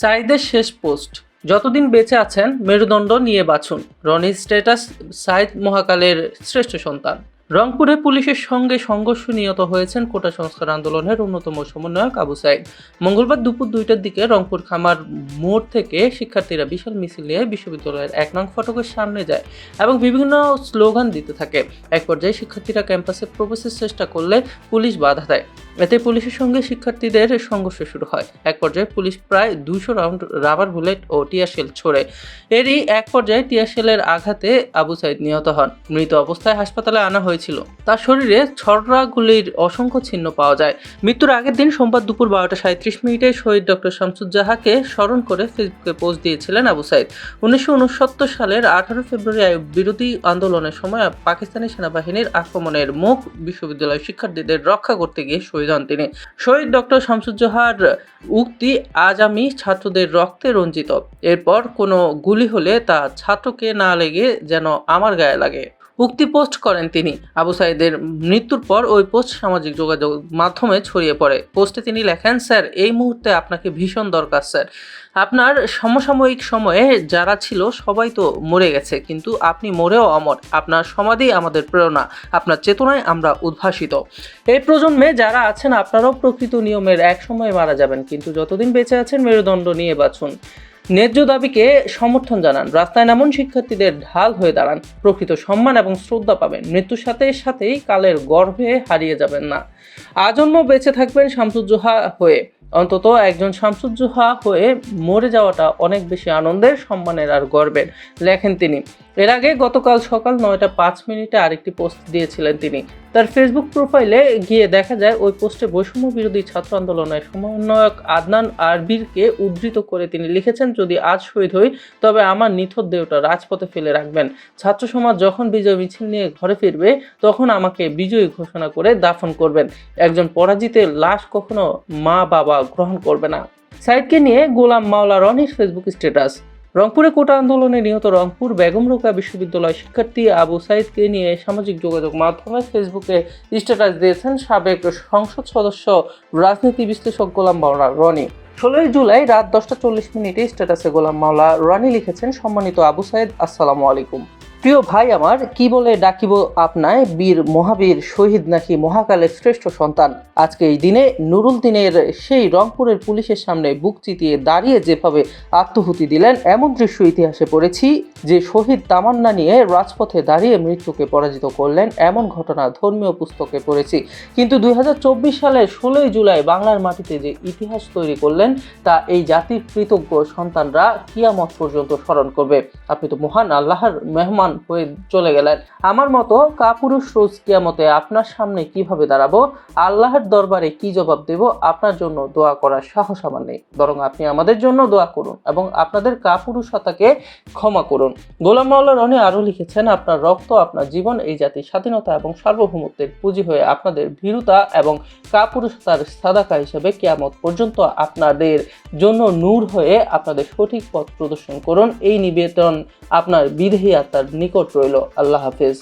সাইদের শেষ পোস্ট। যতদিন বেঁচে আছেন, মেরুদণ্ড নিয়ে বাছুন। রনির স্ট্যাটাস সাইদ মহাকালের শ্রেষ্ঠ সন্তান। রংপুরে পুলিশের সঙ্গে সংঘর্ষ নিহত হয়েছেন কোটা সংস্কার আন্দোলনের অন্যতম সমন্বয়ক আবু সাইদ। মঙ্গলবার দুপুর দুইটার দিকে রংপুর খামার মোড় থেকে শিক্ষার্থীরা বিশাল মিছিল নিয়ে বিশ্ববিদ্যালয়ের এক নং ফটকের সামনে যায় এবং বিভিন্ন স্লোগান দিতে থাকে। এক পর্যায়ে শিক্ষার্থীরা ক্যাম্পাসে প্রবেশের চেষ্টা করলে পুলিশ বাধা দেয়। এতে পুলিশের সঙ্গে শিক্ষার্থীদের সংঘর্ষ শুরু হয়। এক পর্যায়ে পুলিশ প্রায় দুশো রাউন্ড রাবার বুলেট ও টিয়ারশেল ছোড়ে। এরই এক পর্যায়ে টিয়ারশেলের আঘাতে আবু সাইদ নিহত হন। মৃত অবস্থায় হাসপাতালে আনা হয়েছিল। তার শরীরে ছড়রাগুলির অসংখ্য চিহ্ন পাওয়া যায়। মৃত্যুর আগের দিন সোমবার দুপুর বারোটা সাঁত্রিশ মিনিটে শহীদ ডক্টর শামসুজ্জাহাকে স্মরণ করে ফেসবুকে পোস্ট দিয়েছিলেন আবু সাইদ। উনিশশো উনসত্তর সালের আঠারো ফেব্রুয়ারি বিরোধী আন্দোলনের সময় পাকিস্তানি সেনাবাহিনীর আক্রমণের মুখ বিশ্ববিদ্যালয়ের শিক্ষার্থীদের রক্ষা করতে গিয়ে শহীদ হন তিনি। শহীদ ডক্টর শামসুজ্জোহার উক্তি, আজ আমি ছাত্রদের রক্তে রঞ্জিত। এরপর কোনো গুলি হলে তা ছাত্রকে না লেগে যেন আমার গায়ে লাগে। উক্তি পোস্ট করেন তিনি। আবু সাইদের মৃত্যুর পর ওই পোস্ট সামাজিক যোগাযোগ মাধ্যমে ছড়িয়ে পড়ে। পোস্টে তিনি লেখেন, স্যার, এই মুহূর্তে আপনাকে ভীষণ দরকার, স্যার। আপনার সমসাময়িক সময়ে যারা ছিল সবাই তো মরে গেছে, কিন্তু আপনি মরেও অমর। আপনার সমাধি আমাদের প্রেরণা, আপনার চেতনায় আমরা উদ্ভাসিত। এই প্রজন্মে যারা আছেন, আপনারাও প্রকৃত নিয়মের এক সময় মারা যাবেন, কিন্তু যতদিন বেঁচে আছেন, মেরুদণ্ড নিয়ে বাঁচুন। ন্যায্য দাবিকে সমর্থন জানান। রাস্তায় নামুন শিক্ষার্থীদের ঢাল হয়ে দাঁড়ান। প্রকৃত সম্মান এবং শ্রদ্ধা পাবেন। মৃত্যুর সাথে সাথেই কালের গর্ভে হারিয়ে যাবেন না। আজন্ম বেঁচে থাকবেন শামসুজ্জোহা হয়ে। অন্তত একজন শামসুজ্জোহা হয়ে মরে যাওয়াটা অনেক বেশি আনন্দের, সম্মানের আর গর্বের। লেখেন তিনি এর আগে গতকাল সকাল নয়টা পাঁচ মিনিটে আরেকটি পোস্ট দিয়েছিলেন তিনি। তার ফেসবুক প্রোফাইলে গিয়ে দেখা যায়, ওই পোস্টে বৈষম্য বিরোধী ছাত্র আন্দোলনের সমন্বয়ক আদনান আরবিরকে উদ্ধৃত করে তিনি লিখেছেন, যদি আজ শহীদ হই, তবে আমার নিথর দেহটা রাজপথে ফেলে রাখবেন। ছাত্র সমাজ যখন বিজয় মিছিল নিয়ে ঘরে ফিরবে, তখন আমাকে বিজয়ী ঘোষণা করে দাফন করবেন। একজন পরাজিতের লাশ কখনো মা বাবা গ্রহণ করবে না। সাইদকে নিয়ে গোলাম মাওলা রনির ফেসবুক স্ট্যাটাস। রংপুরে কোটা আন্দোলনে নিহত রংপুর বেগম রোকা বিশ্ববিদ্যালয় শিক্ষার্থী আবু সাইদকে নিয়ে সামাজিক যোগাযোগ মাধ্যমে ফেসবুকে স্ট্যাটাস দিয়েছেন সাবেক সংসদ সদস্য, রাজনীতি বিশ্লেষক গোলাম মাওলা রনি। ষোলোই জুলাই রাত দশটা চল্লিশ মিনিটে স্ট্যাটাসে গোলাম মাওলা রনি লিখেছেন, সম্মানিত আবু সাইদ, আসসালামু আলাইকুম। প্রিয় ভাই আমার, কি বলে ডাকিব আপনায়? বীর মহাবীর শহীদ নাকি মহাকালের শ্রেষ্ঠ সন্তান? আজকে এই দিনে নুরুল দিনের সেই রংপুরের পুলিশের সামনে বুক চিতিয়ে দাঁড়িয়ে যেভাবে আত্মহুতি দিলেন, এমন দৃশ্য ইতিহাসে পড়েছি যে শহীদ তামান্না নিয়ে রাজপথে দাঁড়িয়ে মৃত্যুকে পরাজিত করলেন, এমন ঘটনা ধর্মীয় পুস্তকে পড়েছি। কিন্তু দুই হাজার চব্বিশ সালের ষোলোই জুলাই বাংলার মাটিতে যে ইতিহাস তৈরি করলেন, তা এই জাতির কৃতজ্ঞ সন্তানরা কিয়ামত পর্যন্ত স্মরণ করবে। আপনি তো মহান, আল্লাহর মেহমান। হয়ে চলে গেলেন। আমার মতো কাপুরুষ রোজ কিয়ামতে আপনার সামনে কীভাবে দাঁড়াবো, আল্লাহর দরবারে কি জবাব দেব, আপনার জন্য দোয়া করার সাহস আমার নেই। বরং আপনি আমাদের জন্য দোয়া করুন এবং আপনাদের কাপুরুষতাকে ক্ষমা করুন। গোলাম মাওলা রনি আরও লিখেছেন, আপনার রক্ত, আপনার জীবন এই জাতির স্বাধীনতা এবং সার্বভৌমত্বের পুঁজি হয়ে আপনাদের ভীরুতা এবং কাপুরুষতার সাদাকা হিসেবে কেয়ামত পর্যন্ত আপনাদের জন্য নূর হয়ে আপনাদের সঠিক পথ প্রদর্শন করুন। এই নিবেদন আপনার বিধেয়ী আত্মার নিকট রইল। আল্লাহ হাফেজ।